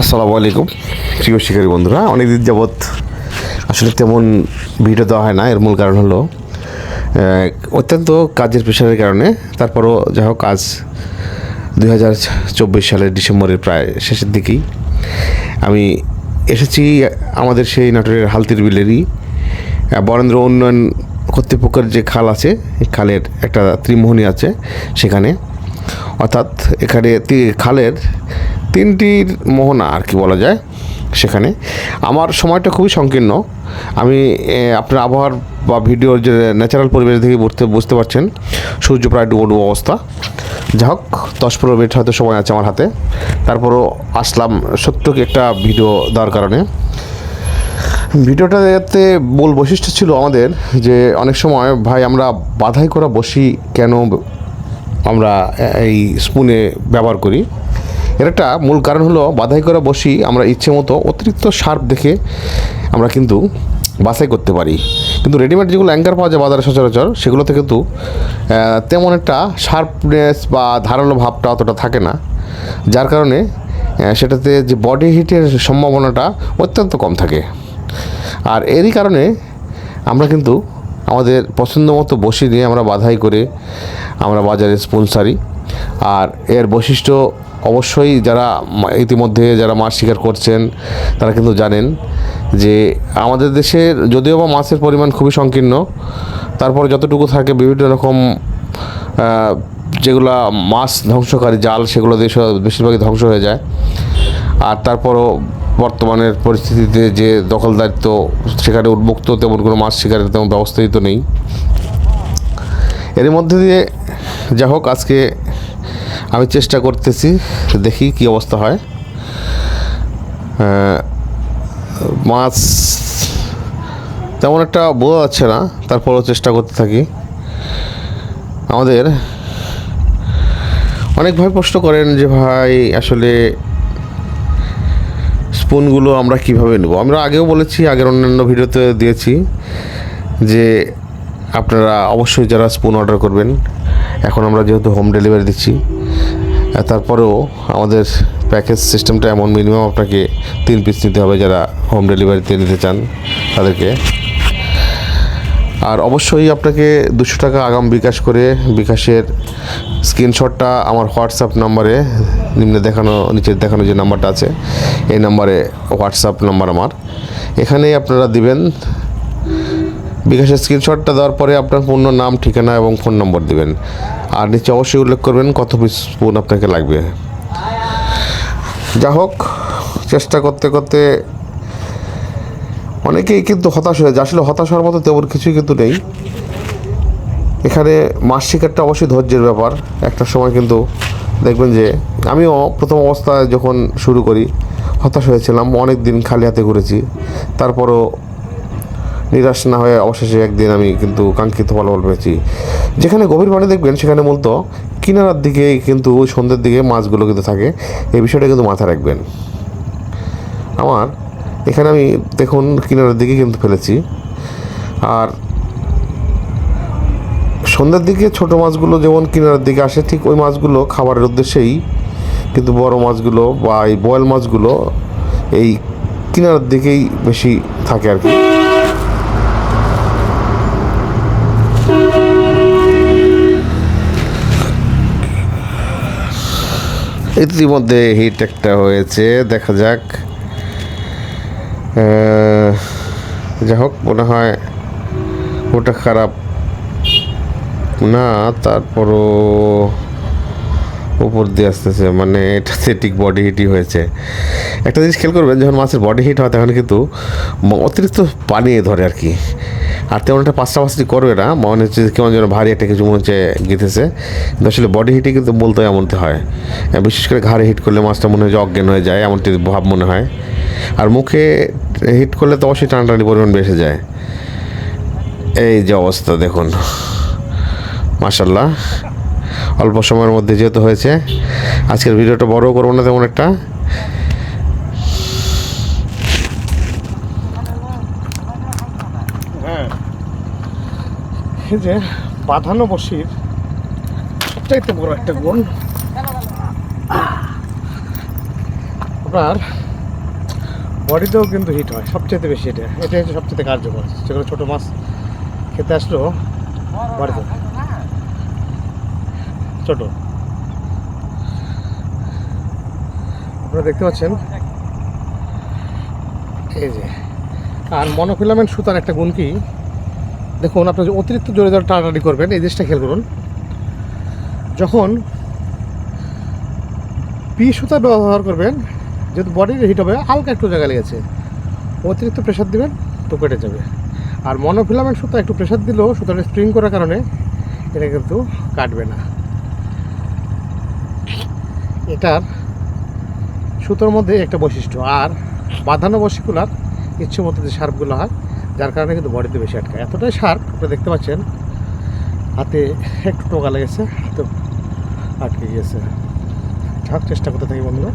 আসসালামু আলাইকুম। প্রিয় শিকারী বন্ধুরা, অনেকদিন যাবৎ আসলে তেমন ভিডিও দেওয়া হয় না। এর মূল কারণ হলো অত্যন্ত কাজের প্রেশারের কারণে। তারপরও যা হোক কাজ দুই হাজার চব্বিশ সালের ডিসেম্বরের প্রায় শেষের দিকেই আমি এসেছি আমাদের সেই নাটোরের হালতির বিলেরই। বরেন্দ্র উন্নয়ন কর্তৃপক্ষের যে খাল আছে খালের একটা ত্রিমোহনী আছে সেখানে। অর্থাৎ এখানে খালের তিনটির মোহনা আর কি বলা যায় সেখানে। আমার সময়টা খুবই সংকীর্ণ। আমি আপনার আবহাওয়ার বা ভিডিওর যে ন্যাচারাল পরিবেশ থেকে বুঝতে বুঝতে পারছেন। সূর্য প্রায় ডুবো ডুবো অবস্থা। যা হোক, দশ পনেরো মিনিট হয়তো সময় আছে আমার হাতে। তারপরও আসলাম সত্যকে একটা ভিডিও দেওয়ার কারণে। ভিডিওটাতে মূল বৈশিষ্ট্য ছিল আমাদের যে অনেক সময়, ভাই, আমরা বাধাই করা বসি কেন আমরা এই স্পুনে ব্যবহার করি? এর একটা মূল কারণ হলো, বাধাই করা বসি আমরা ইচ্ছে মতো অতিরিক্ত শার্প দেখে আমরা কিন্তু বাছাই করতে পারি। কিন্তু রেডিমেড যেগুলো অ্যাঙ্কার পাওয়া যায় বাজারে সচরাচর, সেগুলোতে কিন্তু তেমন একটা শার্পনেস বা ধারালো ভাবটা অতটা থাকে না। যার কারণে সেটাতে যে বডি হিটের সম্ভাবনাটা অত্যন্ত কম থাকে। আর এরই কারণে আমরা কিন্তু আমাদের পছন্দ মতো বসি নিয়ে আমরা বাধাই করে আমরা বাজারে স্পুন সারি আর এর বৈশিষ্ট্য অবশ্যই যারা ইতিমধ্যে যারা মাছ শিকার করছেন, তারা কিন্তু জানেন যে আমাদের দেশের যদিও বা মাছের পরিমাণ খুবই সংকীর্ণ, তারপরে যতটুকু থাকে বিভিন্ন রকম যেগুলা মাছ ধ্বংসকারী জাল, সেগুলো দেশ বেশিরভাগই ধ্বংস হয়ে যায়। আর তারপরও বর্তমানের পরিস্থিতিতে যে দখলদারিত্ব, সেখানে উন্মুক্ত তেমন কোনো মাছ শিকারের তেমন ব্যবস্থাই তো নেই। এর মধ্যে দিয়ে যা হোক, আজকে আমি চেষ্টা করতেছি, দেখি কি অবস্থা হয়। মাছ তেমন একটা বোঝা যাচ্ছে না, তারপরেও চেষ্টা করতে থাকি। আমাদের অনেক ভাই প্রশ্ন করেন যে, ভাই, আসলে স্পুনগুলো আমরা কীভাবে নেব? আমরা আগেও বলেছি, আগের অন্যান্য ভিডিওতে দিয়েছি যে, আপনারা অবশ্যই যারা স্পুন অর্ডার করবেন এখন আমরা যেহেতু হোম ডেলিভারি দিচ্ছি তারপরেও আমাদের প্যাকেজ সিস্টেমটা এমন মিনিমাম আপনাকে তিন পিস নিতে হবে যারা হোম ডেলিভারিতে নিতে চান তাদেরকে। আর অবশ্যই আপনাকে দুশো টাকা আগাম বিকাশ করে বিকাশের স্ক্রিনশটটা আমার হোয়াটসঅ্যাপ নাম্বারে নিম্নে দেখানো, নিচে দেখানো যে নাম্বারটা আছে, এই নাম্বারে হোয়াটসঅ্যাপ নাম্বার আমার। এখানেই আপনারা দিবেন বিকাশের স্ক্রিনশটটা দেওয়ার পরে আপনার পূর্ণ নাম, ঠিকানা এবং ফোন নম্বর দেবেন। আর নিচে অবশ্যই উল্লেখ করবেন কত পিস স্পুন আপনাকে লাগবে। যা হোক, চেষ্টা করতে করতে অনেকেই কিন্তু হতাশ হয়ে যায়। আসলে হতাশ হওয়ার মতো তেমন কিছুই কিন্তু নেই। এখানে মাছ শিকারটা অবশ্যই ধৈর্যের ব্যাপার। একটা সময় কিন্তু দেখবেন যে আমিও প্রথম অবস্থায় যখন শুরু করি, হতাশ হয়েছিলাম অনেক দিন খালি হাতে ঘুরেছি। তারপরও নিরাশ না হয়ে অবশেষে একদিন আমি কিন্তু কাঙ্ক্ষিত ফলাফল পেয়েছি। যেখানে গভীর পানি দেখবেন, সেখানে মূলত কিনারার দিকে কিন্তু সন্ধ্যের দিকে মাছগুলো কিন্তু থাকে। এই বিষয়টা কিন্তু মাথায় রাখবেন। আমার এখানে আমি দেখুন কিনারের দিকে কিন্তু ফেলেছি। আর সন্ধ্যার দিকে ছোট মাছগুলো যেমন কিনারের দিকে আসে, ঠিক ওই মাছগুলো খাবারের উদ্দেশ্যেই কিন্তু বড় মাছগুলো বা এই বয়েল মাছগুলো এই কিনারের দিকেই বেশি থাকে আর কি। ইতিমধ্যে হিট একটা হয়েছে দেখা যাক। যা হোক মনে হয় ওটা খারাপ না তারপরও উপর দিয়ে আসতেছে মানে এটাতে ঠিক বডি হিটই হয়েছে। একটা জিনিস খেয়াল করবেন, যখন মাছের বডি হিট হয় তখন কিন্তু অতিরিক্ত পানি ধরে আর কি। আর তেমন একটা পাঁচটা পাঁচটি করবে না, মনে হচ্ছে কেমন যেন ভারী একটা কিছু মনে হচ্ছে গেঁথেছে। কিন্তু আসলে বডি হিটই কিন্তু বলতে এমনটি হয়। বিশেষ করে ঘাড়ে হিট করলে মাছটা মনে হয় যে অজ্ঞান হয়ে যায়, এমনটি ভাব মনে হয়। আর মুখে হিট করলে তো অবশ্যই টানটানি পরিমাণ বেড়ে যায়। এই যে অবস্থা, দেখুন। মাশাল্লাহ অল্প সময়ের মধ্যে যেহেতু হয়েছে, আজকের ভিডিওটা বড় করব না তেমন একটা। হ্যাঁ। যে বাঁধানো বসির সবচাইতে বড় একটা গুণ। আপনার বডিতেও কিন্তু হিট হয় সবচেয়ে বেশি এটা। এটা হচ্ছে সবচেয়ে কার্যকর। যেগুলো ছোটো মাছ খেতে আসলেও বডিতে ছোট। আপনারা দেখতে পাচ্ছেন? এই যে। আর মনোফিলামেন্ট সুতার একটা গুণ কি? দেখুন, আপনি যে অতিরিক্ত জোরে ধরে টানাটানি করবেন, এই জিনিসটা খেয়াল করুন। যখন পি সুতা ব্যবহার করবেন, যেহেতু বডির হিট হবে, হালকা একটু জায়গা লেগেছে। অতিরিক্ত প্রেশার দিবেন, তো কেটে যাবে। আর মনোফিলামেন্ট সুতা একটু প্রেশার দিলেও সুতাটা স্প্রিং করার কারণে এটা কিন্তু কাটবে না। এটার সুতোর মধ্যে একটা বৈশিষ্ট্য, আর বাঁধানো বসিগুলার ইচ্ছে মতো যে শার্পগুলো হয়, যার কারণে কিন্তু বডিতে বেশি আটকায়। এতটাই শার্প, আপনি দেখতে পাচ্ছেন, হাতে একটু টোকা লেগেছে হাতে আটকে গিয়েছে। চেষ্টা করতে থাকি বন্ধুরা।